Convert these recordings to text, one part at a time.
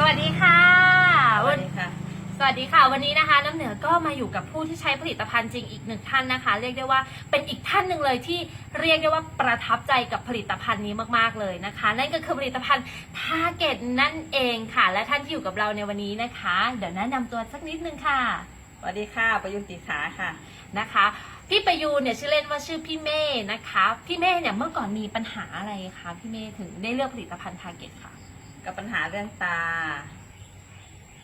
สวัสดีค่ะสวัวันสดีค่ะ สวัสดีค่ะ วันนี้นะคะ น้ำเหนือก็มาอยู่กับผู้ที่ใช้ผลิตภัณฑ์จริงอีกหนึ่งท่านนะคะ เรียกได้ว่าเป็นอีกท่านหนึ่งเลยที่เรียกได้ว่าประทับใจกับผลิตภัณฑ์นี้มากๆเลยนะคะ นั่นก็คือผลิตภัณฑ์ทาเกตนั่นเองค่ะ และท่านที่อยู่กับเราในวันนี้นะคะ เดี๋ยวแนะนำตัวสักนิดนึงค่ะ สวัสดีค่ะ ประยุนติขาค่ะ นะคะพี่ประยูนเนี่ยชื่อเล่นว่าชื่อพี่เม่นะคะ พี่เม่เนี่ยเมื่อก่อนมีปัญหาอะไรคะพี่เม่ถึงได้เลือกผลิตภัณฑ์ทาเกตค่ะ กับปัญหาเรื่องตา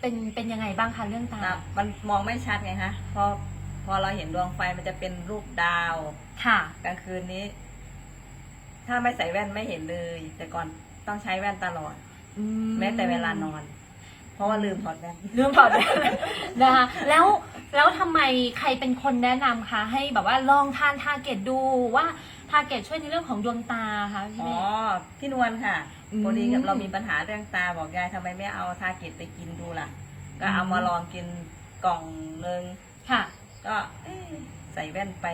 เป็นเป็นยังไงบ้างคะเรื่องตา ตามันมองไม่ชัดไงคะพอพอเราเห็นดวงไฟมันจะเป็นรูปดาวค่ะ กลางคืนนี้ ถ้าไม่ใส่แว่นไม่เห็นเลย แต่ก่อนต้องใช้แว่นตลอด อืแม้แต่เวลานอน เพราะว่าลืมถอดแว่น เรื่องถอดแว่นนะคะแล้ว แล้วทำไมใครเป็นคนแนะนำคะให้แบบว่าลองทานทาเกตดูว่าทาเกตช่วยในเรื่องของดวงตาคะพี่อ๋อเมย์พี่นวลค่ะอืมพอดีกับเรามีปัญหาเรื่องตาบอกยายทำไมไม่เอาทาเก็ตไปกินดูล่ะ ก็เอามาลองกินกล่องนึงค่ะ ก็เอ๊ะใส่แว่นไป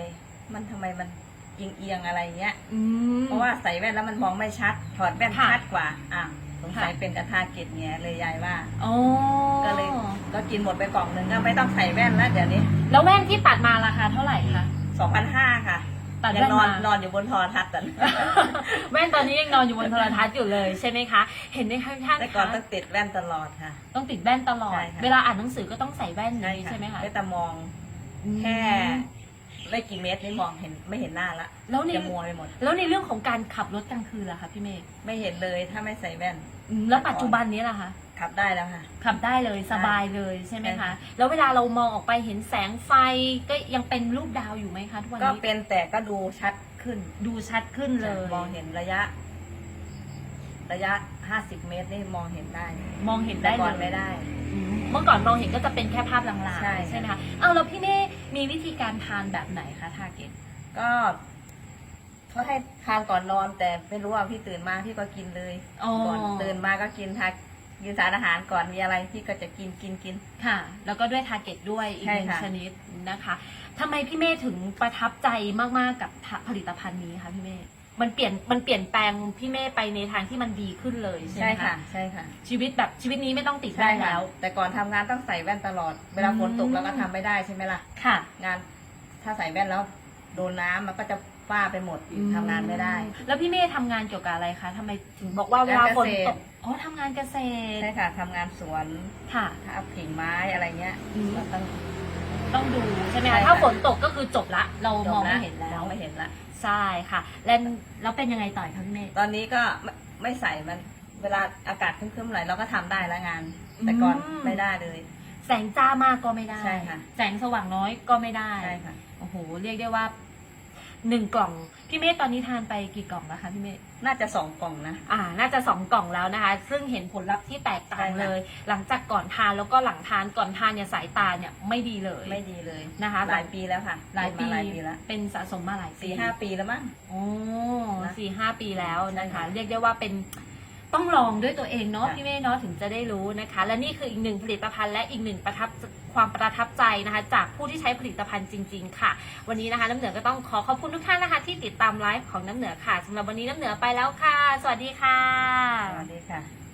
มันทำไมมันเอียงเอียงๆอะไรเงี้ยอืมเพราะว่าใส่แว่นแล้วมันมองไม่ชัด ถอดแว่นค่ะชัดกว่าอะสงสัยค่ะเป็นกระทาเกตเงี้ยเลยยายว่าอ๋อก็เลย ก็กินหมดไปกล่องหนึ่งก็ไม่ต้องใส่แว่นแล้วเดี๋ยวนี้แล้วแว่นที่ตัดมาราคาเท่าไหร่คะสองพันห้าค่ะตัดยัแว่นนอนมานอนอยู่บนโทรทัศน์กันแว่นตอนนี้ยังนอนอยู่บนโทรทัศน์อยู่เลยใช่ไหมคะ เห็นไหมคะท่านแต่ก่อนคะต้องติดแว่นตลอดค่ะ ต้องติดแว่นตลอด ใช่ค่ะ เวลาอ่านหนังสือก็ต้องใส่แว่นนี้ใช่ไหมคะไม่แต่มองแค่ไม่กี่เมตรนี่มองเห็นไม่เห็นหน้าละแล้วในจะมัวไปหมด แล้วในเรื่องของการขับรถกลางคืนล่ะคะพี่เมฆไม่เห็นเลยถ้าไม่ใส่แว่น อืมแล้วปัจจุบันนี้ล่ะคะ ขับได้แล้วค่ะ ขับได้เลยสบายเลยใช่ไหมใช่คะค่ะแล้วเวลาเรามองออกไปเห็นแสงไฟก็ยังเป็นรูปดาวอยู่ไหมคะทุกวันก็นี้เป็นแต่ก็ดูชัดขึ้นดูชัดขึ้นเลย มองเห็นระยะ ระยะห้าสิบเมตรนี่มองเห็นได้มองเห็นแต่ได้ก่เลอนยไม่ได้ อืมเมื่อก่อนมองเห็นก็จะเป็นแค่ภาพลางๆใช่ใช่ไหมคะเอาแล้วพี่เน่มีวิธีการทานแบบไหนคะทาเกตก็เขาให้ทานก่อนนอน แต่ไม่รู้ว่าพี่ตื่นมาพี่ก็กินเลย อ๋อก่อนตื่นมาก็กินทา กินสารอาหารก่อนมีอะไรพี่ก็จะกินกินกิน ค่ะ แล้วก็ด้วยทาเกตด้วยอีกใช่หนึ่งค่ะ ชนิดนะคะทำไมพี่เม่ถึงประทับใจมากๆกับผลิตภัณฑ์นี้คะพี่เม่มันเปลี่ยนมันเปลี่ยนแปลงพี่เม่ไปในทางที่มันดีขึ้นเลยใช่ใช่ไหมค่ะ คะใช่ค่ะชีวิตแบบชีวิตนี้ไม่ต้องติดใช่ได้ค่ะแล้ว แต่ก่อนทำงานต้องใส่แว่นตลอด เวลาฝนตกอืม เราก็ทำไม่ได้ใช่ไหมล่ะ ค่ะ งานถ้าใส่แว่นแล้วโดนน้ำมันก็จะ ฝ้าไปหมดทำงานไม่ได้ แล้วพี่เม่ทำงานเกี่ยวกับอะไรคะทำไมถึงบอกว่าเวลาฝนตกการเกษตรอ๋อทำงานเกษตรใช่ค่ะทำงานสวนค่ะ ทับกิ่งไม้อะไรเงี้ยอืม เราต้อง ต้องดูใช่ไหมใช่คะค่ะ ถ้าฝนตกก็คือจบละ เราจมบองละไม่เห็นแล้มวองไม่เห็นละ ใช่ค่ะ แล้วแล้วเป็นยังไงต่อยคะพี่เม่ตอนนี้ก็ไม่ไม่ใส่มันเวลาอากาศครึ้มๆหน่อยเราก็ทำได้แล้วงาน แต่ก่อนอืม ไม่ได้เลย แสงจ้ามากก็ไม่ได้ ใช่ค่ะ แสงสว่างน้อยก็ไม่ได้ ใช่ค่ะ โอ้โห เรียกได้ว่า หนึ่งกล่อง พี่เมฆตอนนี้ทานไปกี่กล่องแล้วคะพี่เมฆ น่าจะสองกล่องนะ อ่า น่าจะสองกล่องแล้วนะคะ ซึ่งเห็นผลลัพธ์ที่แตกต่างใช่ค่ะเลย หลังจากก่อนทานแล้วก็หลังทานก่อนทานเนี่ยสายตาเนี่ยไม่ดีเลยไม่ดีเลยนะคะ หลายปีแล้วค่ะหลายปีเป็นมหลายปีแล้ว เป็นสะสมมาหลายปีสี่ห้าปีแล้วมั้งโอ้นะสี่ห้าปีแล้วนะคะใช่ค่ะเรียกได้ว่าเป็นต้องลองด้วยตัวเองเนาะค่ะพี่เมฆเนาะถึงจะได้รู้นะคะ และนี่คืออีกหนึ่งผลิตภัณฑ์และอีกหนึ่งประทับ ความประทับใจนะคะ จากผู้ที่ใช้ผลิตภัณฑ์จริง ๆ ค่ะ วันนี้นะคะน้ำเหนือก็ต้องขอขอบคุณทุกท่านนะคะ ที่ติดตามไลฟ์ของน้ำเหนือค่ะสำหรับวันนี้น้ำเหนือไปแล้วค่ะ สวัสดีค่ะ สวัสดีค่ะ